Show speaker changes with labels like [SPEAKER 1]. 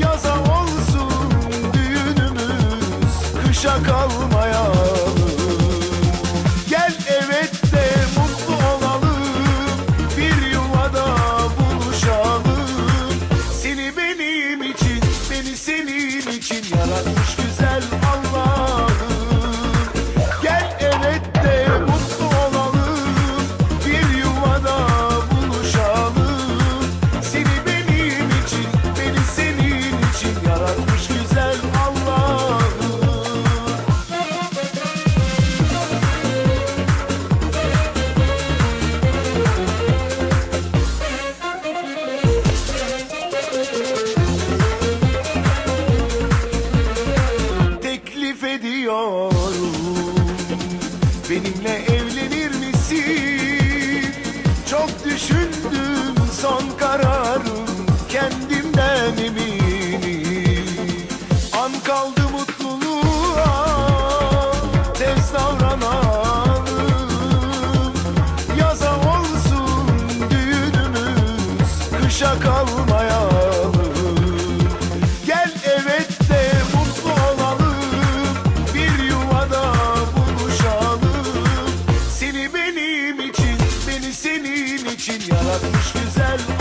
[SPEAKER 1] Yaza olsun düğünümüz Kışa kalmayalım. Gel evet de mutlu olalım Bir yuvada buluşalım. Seni benim için Beni senin için Yaratmış teklif ediyorum Benimle evlenir misin? Çok düşündüm son kararım Kendimden eminim. An kaldı mutluluğa Tez davranalım. Yaza olsun düğünümüz Kışa kalmayalım için Yaratmış güzel